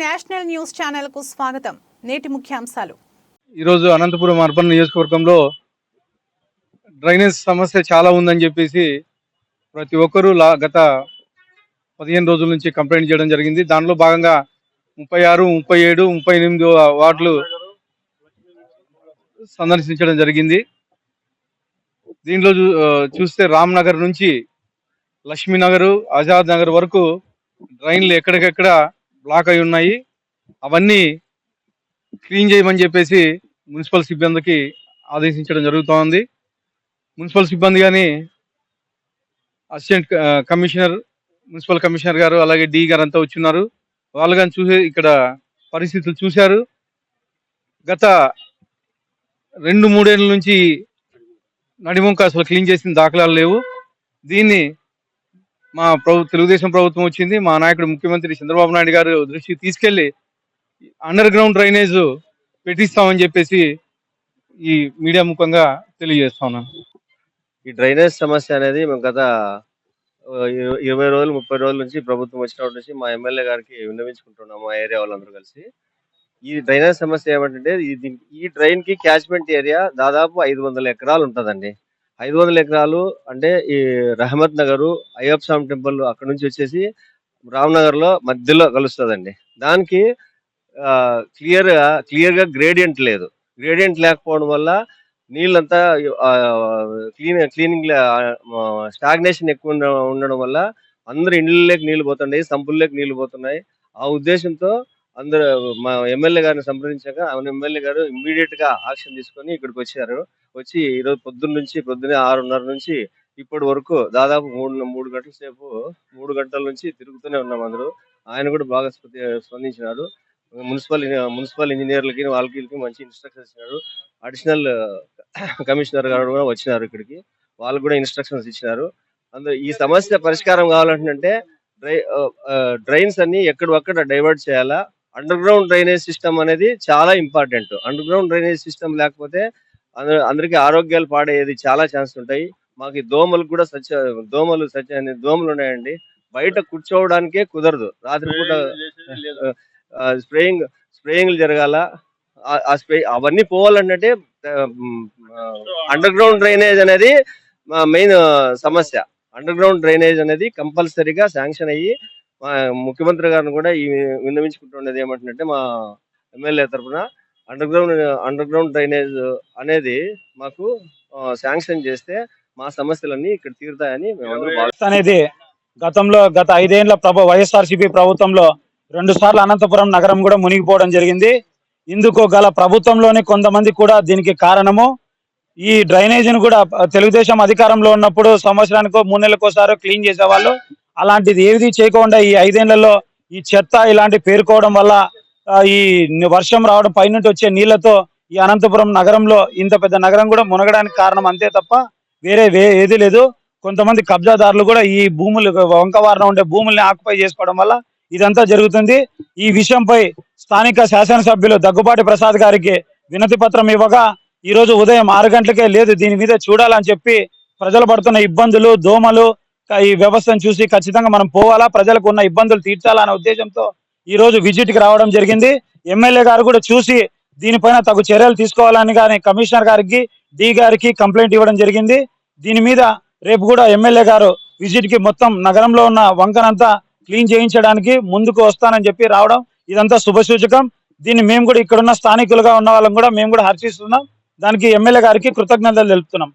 National news ఛానల్కు స్వాగతం. నేటి ముఖ్యాంశాలు. ఈరోజు అనంతపురం అర్బన్ నియోజకవర్గంలో డ్రైనేజ్ సమస్య చాలా ఉందని చెప్పేసి ప్రతి ఒక్కరూ లా గత పదిహేను రోజుల నుంచి కంప్లైంట్ చేయడం జరిగింది. దానిలో భాగంగా ముప్పై ఆరు ముప్పై ఏడు ముప్పై ఎనిమిది వార్డులు సందర్శించడం జరిగింది. దీనిలో చూ- చూస్తే రామ్ నగర్ నుంచి లక్ష్మీనగర్ ఆజాద్ నగర్ వరకు డ్రైన్లు ఎక్కడికెక్కడ బ్లాక్ అయి ఉన్నాయి. అవన్నీ క్లీన్ చేయమని చెప్పేసి మున్సిపల్ సిబ్బందికి ఆదేశించడం జరుగుతోంది. మున్సిపల్ సిబ్బంది కానీ అసిస్టెంట్ కమిషనర్ మున్సిపల్ కమిషనర్ గారు అలాగే డి గారు అంతా వచ్చిన్నారు. వాళ్ళు కానీ చూసే ఇక్కడ పరిస్థితులు చూశారు. గత రెండు మూడేళ్ళ నుంచి నడిముంక అసలు క్లీన్ చేసిన దాఖలాలు లేవు. దీన్ని మా ప్రభు తెలుగుదేశం ప్రభుత్వం వచ్చింది. మా నాయకుడు ముఖ్యమంత్రి చంద్రబాబు నాయుడు గారు దృష్టికి తీసుకెళ్ళి అండర్ గ్రౌండ్ డ్రైనేజ్ పెట్టిస్తామని చెప్పేసి ఈ మీడియా ముఖంగా తెలియజేస్తా ఉన్నాను. ఈ డ్రైనేజ్ సమస్య అనేది మేము గత ఇరవై- రోజులు ముప్పై రోజుల నుంచి ప్రభుత్వం వచ్చినప్పటి నుంచి మా ఎమ్మెల్యే గారికి విన్నవించుకుంటున్నాం మా ఏరియా వాళ్ళందరూ కలిసి. ఈ డ్రైనేజ్ సమస్య ఏమంటే ఇది ఈ డ్రైన్కి క్యాచ్మెంట్ ఏరియా దాదాపు ఐదు వందల ఎకరాలు ఉంటుందండి. ఐదు వందల ఎకరాలు అంటే ఈ రహమత్ నగరు అయ్యప్ప స్వామి టెంపుల్ అక్కడ నుంచి వచ్చేసి రామ్నగర్లో మధ్యలో కలుస్తుందండి. దానికి క్లియర్గా క్లియర్గా గ్రేడియంట్ లేదు. గ్రేడియంట్ లేకపోవడం వల్ల నీళ్ళంతా క్లీన్ క్లీనింగ్ స్టాగ్నేషన్ ఎక్కువ ఉండడం వల్ల అందరు ఇండ్లలోకి నీళ్ళు పోతున్నాయి సంపుల్లోకి నీళ్ళు పోతున్నాయి. ఆ ఉద్దేశంతో అందరూ మా ఎమ్మెల్యే గారిని సంప్రదించాక ఆయన ఎమ్మెల్యే గారు ఇమ్మీడియట్గా యాక్షన్ తీసుకొని ఇక్కడికి వచ్చారు. వచ్చి ఈ రోజు పొద్దున్న నుంచి పొద్దున్నే ఆరున్నర నుంచి ఇప్పటి వరకు దాదాపు మూడు మూడు గంటల సేపు మూడు గంటల నుంచి తిరుగుతూనే ఉన్నాం అందరూ. ఆయన కూడా బాగా స్పందించినారు. మున్సిపల్ మున్సిపల్ ఇంజనీర్లకి వాళ్ళకి మంచి ఇన్స్ట్రక్షన్స్ ఇచ్చినారు. అడిషనల్ కమిషనర్ గారు కూడా వచ్చినారు ఇక్కడికి. వాళ్ళు కూడా ఇన్స్ట్రక్షన్స్ ఇచ్చినారు. అందులో ఈ సమస్య పరిష్కారం కావాలంటే డ్రై డ్రైన్స్ అన్ని ఎక్కడొక్కడ డైవర్ట్ చేయాలా? అండర్ గ్రౌండ్ డ్రైనేజ్ సిస్టమ్ అనేది చాలా important under ground drainage system లేకపోతే అందరి- అందరికీ ఆరోగ్యాలు పాడేది చాలా ఛాన్స్ ఉంటాయి. మాకు దోమలు కూడా సత్య దోమలు సత్య దోమలు ఉన్నాయండి. బయట కూర్చోవడానికే కుదరదు. రాత్రిపూట స్ప్రేయింగ్ స్ప్రేయింగ్లు జరగాల. ఆ- స్ప్రే అవన్నీ పోవాలంటే అండర్ గ్రౌండ్ డ్రైనేజ్ అనేది మెయిన్ సమస్య. అండర్ గ్రౌండ్ డ్రైనేజ్ అనేది కంపల్సరీగా శాంక్షన్ అయ్యి ముఖ్యమంత్రి గారిని కూడా ఈ విన్నవించుకుంటున్నది ఏమంటుందంటే మా ఎమ్మెల్యే తరఫున under ground under ground drainage అనేది మాకు శాంక్షన్ చేస్తే మా సమస్యలన్నీ ఇక్కడ తీరుతాయని అనేది గతంలో గత ఐదేళ్ళ ప్రభు వైఎస్ఆర్సీపీ ప్రభుత్వంలో రెండు సార్లు అనంతపురం నగరం కూడా మునిగిపోవడం జరిగింది. ఇందుకు గల ప్రభుత్వంలోని కొంతమంది కూడా దీనికి కారణము. ఈ డ్రైనేజీని కూడా తెలుగుదేశం అధికారంలో ఉన్నప్పుడు సంవత్సరానికి మూడు నెలలకోసారో క్లీన్ చేసేవాళ్ళు. అలాంటిది ఏది చేయకుండా ఈ ఐదేళ్ళలో ఈ చెత్త ఇలాంటి పేరుకోవడం వల్ల ఈ వర్షం రావడం పైనుండి వచ్చే నీళ్ళతో ఈ అనంతపురం నగరంలో ఇంత పెద్ద నగరం కూడా మునగడానికి కారణం అంతే తప్ప వేరే వే ఏది లేదు. కొంతమంది కబ్జాదారులు కూడా ఈ భూములు వంకవారణ ఉండే భూముల్ని ఆక్యుపై చేసుకోవడం వల్ల ఇదంతా జరుగుతుంది. ఈ విషయంపై స్థానిక శాసనసభ్యులు దగ్గుబాటి ప్రసాద్ గారికి వినతి పత్రం ఇవ్వగా ఈ రోజు ఉదయం ఆరు గంటలకే లేదు దీని మీద చూడాలని చెప్పి ప్రజలు పడుతున్న ఇబ్బందులు దోమలు ఈ వ్యవస్థను చూసి ఖచ్చితంగా మనం పోవాలా ప్రజలకు ఉన్న ఇబ్బందులు తీర్చాలా అనే ఉద్దేశంతో ఈ రోజు విజిట్కి రావడం జరిగింది. ఎమ్మెల్యే గారు కూడా చూసి దీనిపైన తగు చర్యలు తీసుకోవాలని కానీ కమిషనర్ గారికి డి గారికి కంప్లైంట్ ఇవ్వడం జరిగింది. దీని మీద రేపు కూడా ఎమ్మెల్యే గారు విజిట్కి మొత్తం నగరంలో ఉన్న వంకనంతా క్లీన్ చేయించడానికి ముందుకు వస్తానని చెప్పి రావడం ఇదంతా శుభసూచకం. దీన్ని మేము కూడా ఇక్కడున్న స్థానికులుగా ఉన్న వాళ్ళం కూడా మేము కూడా హర్షిస్తున్నాం. దానికి ఎమ్మెల్యే గారికి కృతజ్ఞతలు తెలుపుతున్నాం.